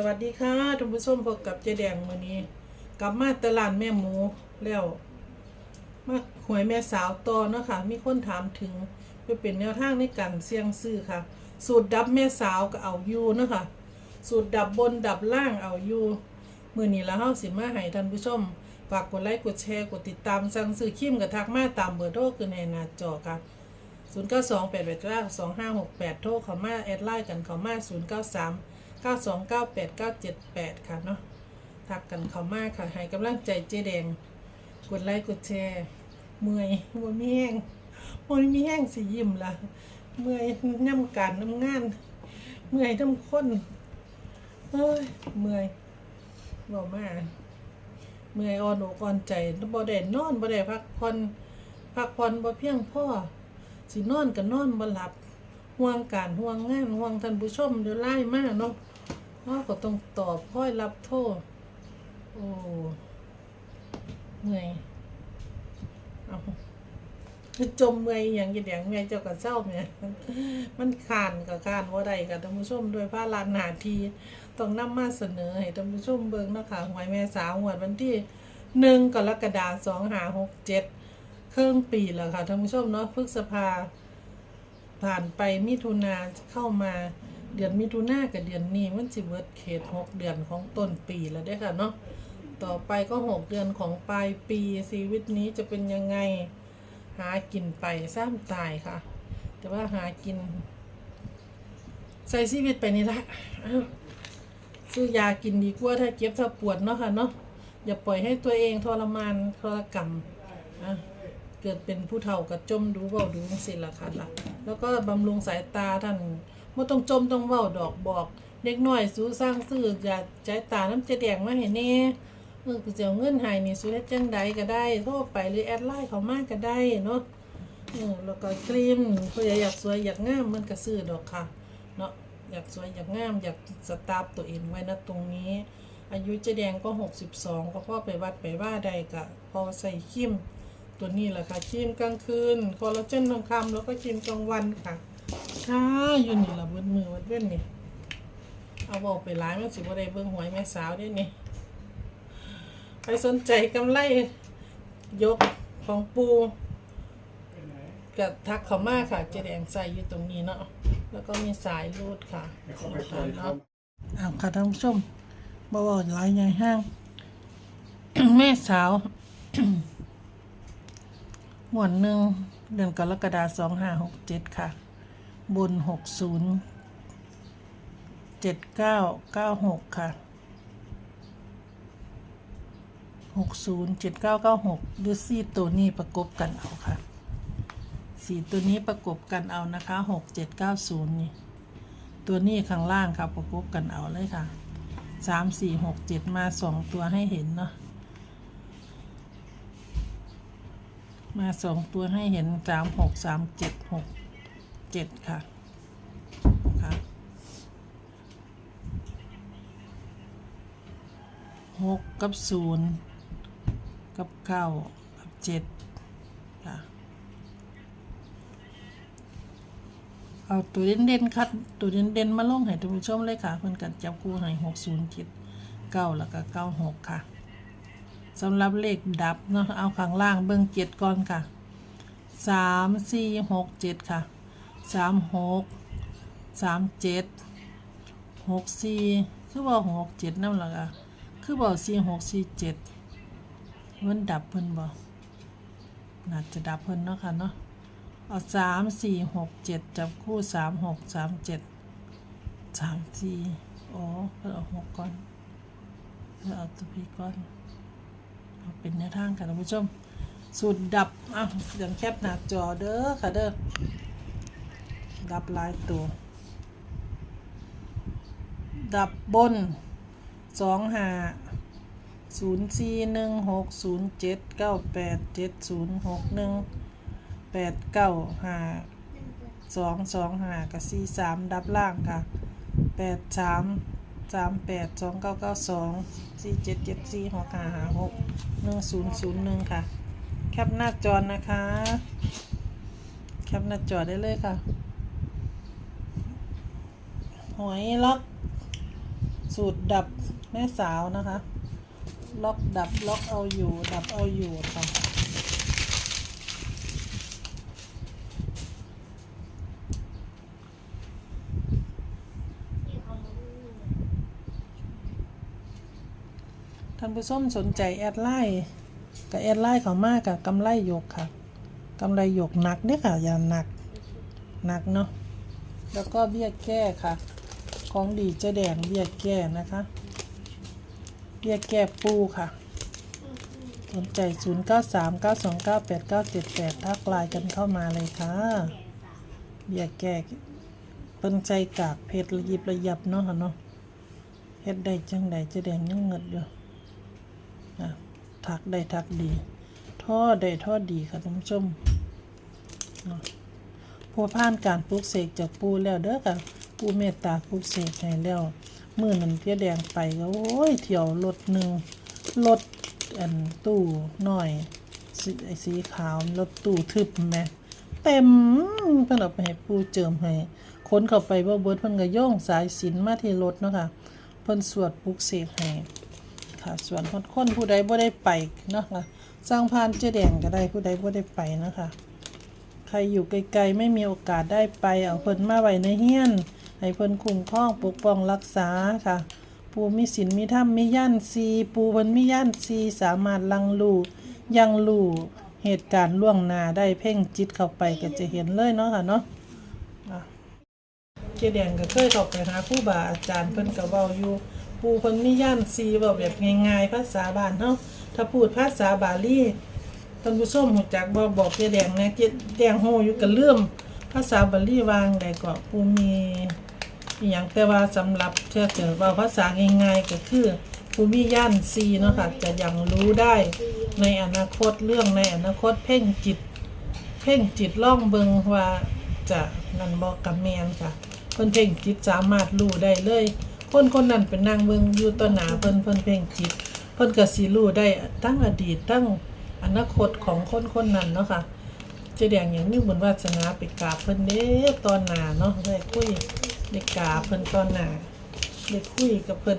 สวัสดีค่ะท่านผู้ชมพบกับเจ๊แดงมื้อนี้ กลับมาตลาดแม่หมูแล้วมาหวยแม่สาวต่อเนาะค่ะ มีคนถามถึงเพื่อเป็นแนวทางในการเสี่ยงซื้อค่ะ สูตรดับแม่สาวก็เอาอยู่เนาะค่ะ สูตรดับบนดับล่างเอาอยู่มื้อนี้แล้วเฮาสิมาให้ท่านผู้ชมฝากกดไลค์กดแชร์กดติดตามสั่งซื้อครีมกับทักมาตามเบอร์โทรคือในหน้าจอค่ะ0 9 2 8 8 9 2 5 6 8 โทรเข้ามาแอดไลน์กันเข้ามา0 9 3 9 2 9 8 9 7 8 ค่ะเนาะทักกันเขามากค่ะ ให้กำลังใจเจ๊แดง กดไลค์กดแชร์เมื่อยบ่มีแห้งบ่มีแห้งสิยิ้มละเมื่อยย่ำการน้ำงาน เมื่อยทั้งคนเฮ้ยเมื่อยบอกมาเมื่อยอ่อนอกอ่อนใจบ่ได้นอนบ่ได้พักผ่อนพักผ่อนบ่เพียงพอสินอนก็นอนบ่หลับ ห่วงการห่วงงานห่วงท่านผู้ชมเดี๋ยวไล่มากเนาะเราก็ต้องตอบค่อยรับโทษโอ้เมื่อยเอาคือจมเมื่อยอย่างกี่แดงเมื่อยเจ้าก็เศร้าเนี่ยมันขานกับขานว่าใดกับท่านผู้ชมโดวยพระลานหนาทีต้องนำมาเสนอให้ท่านผู้ชมเบิ่งนาะคะหวยแม่สาวหวดวันที่หนึ่งกรกฎาคมสองหาหกเจ็ดเครึ่องปีแล้วค่ะท่านผู้ชมเนาะพฤษภา ผ่านไปมิถุนาเข้ามาเดือนมิถุนากับเดือนนี้มันสิเวิร์ดเขตหกเดือนของต้นปีแล้วเด้ค่ะเนาะต่อไปก็หกเดือนของปลายปีชีวิตนี้จะเป็นยังไงหากินไปซ้ำตายค่ะ แต่ว่าหากิน ใส่ชีวิตไปนี่ละซื้อยากินดีกว่าถ้าเจ็บถ้าปวดเนาะค่ะเนาะอย่าปล่อยให้ตัวเองทรมานทรกรรมอะ เกิดเป็นผู้เฒ่าก็จมดูเว้าดูจังซี่ล่ะค่ะล่ะแล้วก็บำรุงสายตาท่านบ่ต้องจมต้องเว้าดอกบอก เด็กน้อยสู้สร้างซื้ออย่าใจตาน้ำจะแดงมาให้แน่เออก็จะเอาเงินให้นี่สู้เฮ็ดจังใดก็ได้โทรไปหรือแอดไลน์เข้ามาก็ได้เนาะเออแล้วก็ครีมผู้ใหญ่อยากสวยอยากงามมันก็ซื้อดอกค่ะเนาะอยากสวยอยากงามอยากสตาร์ฟตัวเองไว้นะตรงนี้ อายุเจะแดงก็ 62 ก็พ่อไปวัดไปว่าใดก็พอใส่ครีม ตัวนี้แหละค่ะครีมกลางคืนคอลลาเจนทองคำแล้วก็ครีมกลางวันค่ะค่ะอยู่นี่ละเบิ้มือวัดเว้นนี่เอาบอกไปร้ายมันสิบ่ได้เบิ่งหวยแม่สาวเด้วยนี่ไปสนใจกำไรยกของปูกับทักเขามาค่ะเจแดงใส่อยู่ตรงนี้เนาะแล้วก็มีสายรูดค่ะเขาไปซอยเนาะเขาอ้าวค่ะท่านผู้ชมบ่บอกหลายใหญ่ห้าง แม่สาว หวนหนึ่งเดือนกรกฎาสองห้าหกเจ็ดค่ะ บนหกศูนย์เจ็ดเก้าเก้าหกค่ะหกศูนย์เจ็ดเก้าเก้าหกดูซี่ตัวนี้ประกบกันเอาค่ะสี่ตัวนี้ประกบกันเอานะคะหกเจ็ดเก้าศูนย์นี่ตัวนี้ข้างล่างค่ะประกบกันเอาเลยค่ะสามสี่หกเจ็ดมาสองตัวให้เห็นเนาะ มาสองตัวให้เห็นสามหกสามเจ็ดหกเจ็ดค่ะค่ะหกกับศูนย์กับเก้ากับเจ็ดค่ะเอาตัวเด่นเด่นคัดตัวเด่นเด่นมาลงให้ท่านผู้ชมเลยค่ะเพิ่นกันจับคู่ให้หกศูนย์เจ็ดเก้าแล้วก็เก้าหกค่ะ สำหรับเลขดับเนาะเอาข้างล่างเบิ้องเจ็ดก่อนค่ะสามสี่หกเจ็ดค่ะสามหกสามเจ็ดหกสี่คือบอกหกเจ็ดนั่นแหละค่ะคือบอกสี่หกสี่เจ็ดมันดับเพิ่นบอกน่าจะดับเพิ่นเนาะค่ะเนาะเอาสามสี่หกเจ็ดจับคู่สามหกสามเจ็ดสามสี่โอ้เพิ่นเอาหกก้อนเพิ่นเอาตัวพี่ก้อน เป็นแนวทางค่ะท่านผู้ชม สูตรดับอะเดี๋ยวแคปหน้าจอเด้อค่ะเด้อดับลายตัว ดับบนสองห้าศูนย์สี่หนึ่งหกศูนย์เจ็ดเก้าแปดเจ็ดศูนย์หกหนึ่งแปดเก้าห้าสองสองห้ากับสี่สามดับล่างค่ะแปดสาม สามแปดสองเก้าเก้าสองสี่เจ็ดเจ็ดสี่หกห้าห้าหกหนึ่งศูนย์ศูนย์หนึ่งค่ะ แคปหน้าจอนะคะ แคปหน้าจอได้เลยค่ะ หวยล็อกสูตรดับแม่สาวนะคะ ล็อกดับล็อกเอาอยู่ ดับเอาอยู่ค่ะ ท่านผู้ชมสนใจแอดไลน์กับแอดไลน์เขามากกับกำไรหยกค่ะกำไรหยกหนักเนี่ยค่ะอย่าหนักหนักเนาะแล้วก็เบี้ยแก้ค่ะ ของดีเจะแดงเบี้ยแก้นะคะ เบี้ยแก้ปูค่ะสนใจ 0 9 3 9 2 9 8 9 7 8ทักไลน์กันเข้ามาเลยค่ะ เบี้ยแก้เปิ้นใจกากเพชรระยิบระยับเนาะค่ะเนาะเฮ็ดได้จังใดเจะแดงยังเงิดอยู่ นะทักได้ทักดีท่อได้ท่อดีค่ะท่านผู้ชมพัวผ่านการปลูกเสกจากปูแล้วเด้อค่ะปูเมตตาปลูกเสกให้แล้วมือนั้นเพี้ยแดงไปก็โอ้ยเที่ยวรถหนึ่งรถอันตู้หน่อยสีไอ้สีขาวรถตู้ทึบแหม่เต็มเพิ่นเอาไปให้ปูเจิมให้ค้นเข้าไปบ่าเบิดเพิ่นก็โย่งสายสินมาที่รถเนาะค่ะเพิ่นสวดปลูกเสกให้ ค่ะส่วนคนคนผู้ใดบ่ได้ไปเนาะค่ะสร้างพานเจแดงก็ได้ผู้ใดบ่ได้ไปนะคะ ใครอยู่ไกลๆไม่มีโอกาสได้ไปเอาเพิ่นมาไว้ในเฮียนให้เพิ่นคุ้มครองปกป้องรักษาค่ะ ปูมีศีลมีธรรมมีย่านซีปูเพิ่นมีย่านซีสามารถลังลู่ยังลู่เหตุการณ์ล่วงหน้าได้เพ่งจิตเข้าไปก็จะเห็นเลยเนาะค่ะเนาะอะเจแดงก็เคยเข้าไปหาครูบาอาจารย์เพิ่นก็เว้าอยู่ ปูเพิ่นมีย่านซีเว้าแบบง่ายๆภาษาบ้านเฮาถ้าพูดภาษาบาลีท่านผู้ชมรู้จักบ่บอกเจแดงนะเจแดงโฮอยู่ก็ลืมภาษาบาลีวางได้ก็ปูมีอหยังแต่ว่าสำหรับเชื่อเกิดว่าภาษาง่ายๆก็คือปูมีย่านซีเนาะค่ะจะยังรู้ได้ในอนาคตเรื่องในอนาคตเพ่งจิต เพ่งจิตล่องเบิงว่าจะนันบอกกับแมนค่ะเพิ่นเพ่งจิตสามารถรู้ได้เลย คนคนนั้นเป็นนางเบิงอยู่ต่อหนาเพิ่นเพิ่นเพ่งจิต เพิ่นก็สิรู้ได้ทั้งอดีตทั้งอนาคตของคนคนนั้นเนาะค่ะเจแดงอย่างนี้บุญวาสนาไปกราบเพิ่นเด้ตอนหนาเนาะได้คุยได้กราบเพิ่นตอนหนาได้คุยกับเพิ่น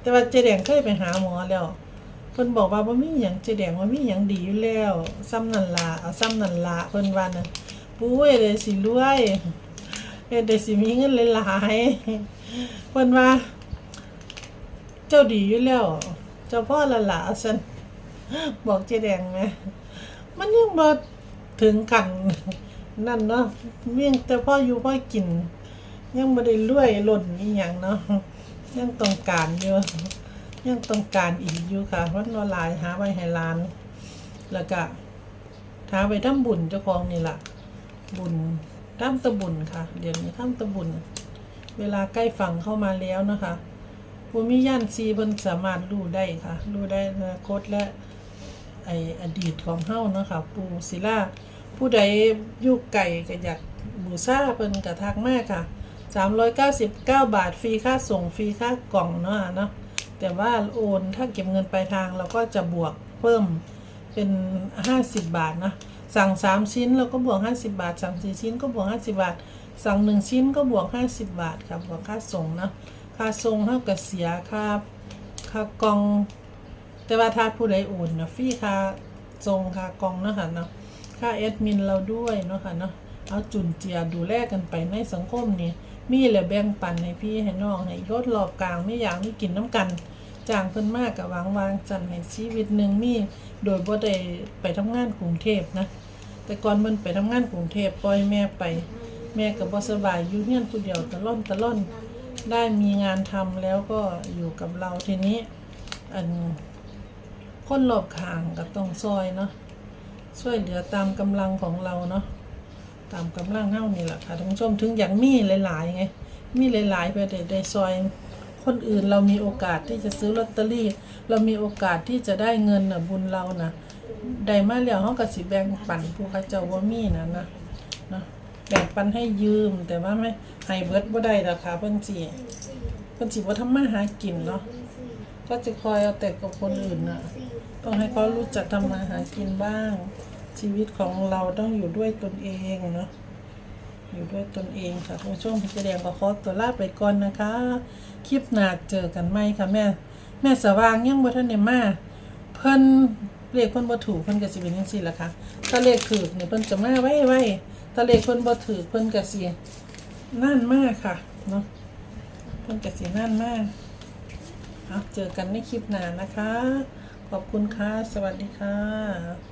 แต่ว่าเจแดงเคยไปหาหมอแล้วเพิ่นบอกว่าบ่มีหยังเจแดงว่ามีหยังดีอยู่แล้ว ซ้ำนั่นละเอาซ้ำนั่นละเพิ่นว่าน่ะปุ้ยเลยสิรวย เฮ็ดได้สิมีเงินหลายๆเพิ่นว่า เจ้าดีอยู่แล้ว เจ้าพ่อละล่ะซั่นบอกเจแดงแหมมันยังบ่ถึงกันนั่นเนาะเมียงแต่พ่ออยู่พ่อกิน ยังบ่ได้รวยล้นอีหยังเนาะยังต้องการอยู่ยังต้องการอีกอยู่ค่ะวันละลายหาไว้ให้ร้าน แล้วก็หาไว้ทำบุญเจ้าของนี่ล่ะบุญ ทำตะบุญค่ะ เดี๋ยวนี้ทำตะบุญเวลาใกล้ฝั่งเข้ามาแล้วนะคะภูมิย่านซีเพิ่นสามารถรู้ได้ค่ะ รู้ได้อนาคตและไออดีตของเฮ้าเนาะค่ะ ปูศิลาผู้ใดยู่ไก่ก็อยากบูชาเพิ่นกระทักมากค่ะ 399 บาทฟรีค่าส่งฟรีค่ากล่องเนาะเนาะแต่ว่าโอนถ้าเก็บเงินปลายทางเราก็จะบวกเพิ่มเป็น 50 บาทนะ สั่ง 3 ชิ้นเราก็บวก 50 บาท สั่ง 4 ชิ้นก็บวก 50 บาท สั่ง 1 ชิ้นก็บวก 50 บาทครับบวกค่าส่งนะค่าส่งเท่ากับเสียค่าค่ากล่อง แต่ว่าถ้าผู้ใดโอนนะฟรีค่าส่งค่ากล่องนะคะเนาะค่าแอดมินเราด้วยเนาะค่ะเนาะเอาจุนเจียดูแลกันไปในสังคมนี่มีแหละแบ่งปันให้พี่ให้น้องให้ยศรอบกลางไม่อยากมีกินน้ำกัน จ้างเพิ่นมากกับหวางวางจันให้ชีวิตหนึ่งมี่โดยบ่ได้ไปทำงานกรุงเทพนะ แต่ก่อนมันไปทำงานกรุงเทพปล่อยแม่ไป แม่ก็บ่สบายอยู่เฮียนผู้เดียวตะล่อนตะล่อนได้มีงานทำแล้วก็อยู่กับเราทีนี้ อันคนรอบข้างก็ต้องซอยเนาะช่วยเหลือตามกำลังของเราเนาะตามกำลังเฮานี่แหละค่ะท่านผู้ชมถึงอยากมีหลายๆไงมีหลายๆไปได้ได้ซอย คนอื่นเรามีโอกาสที่จะซื้อลอตเตอรี่ เรามีโอกาสที่จะได้เงินน่ะบุญเราน่ะได้มาแล้วเฮาก็สิแบ่งปันผู้เขาเจ้าบ่มีนะนะเนาะแบ่งปันให้ยืมแต่ว่าไม่ให้เบิร์ดบ่ได้ดอกค่ะเพิ่นสิเพิ่นสิบ่ทำมาหากินเนาะก็จะคอยเอาแต่กับคนอื่นน่ะต้องให้เขารู้จักทำมาหากินบ้าง ชีวิตของเราต้องอยู่ด้วยตนเองเนาะ อยู่ด้วยตนเองค่ะคุณผู้ชมเจแดงก็ขอตัวลาไปก่อนนะคะ คลิปหน้าเจอกันไหมค่ะแม่ แม่สว่างยังบ่ทันได้มาเพิ่นเลขเพิ่นบ่ถูกเพิ่นก็สิเป็นจังซี่ล่ะค่ะ ถ้าเลขถูกนี่เพิ่นจะมาไว้ๆถ้าเลขเพิ่นบ่ถูกเพิ่นก็สินั่นมากค่ะเนาะเพิ่นก็สินั่นมากเอาเจอกันในคลิปหน้านะคะ ขอบคุณค่ะ สวัสดีค่ะ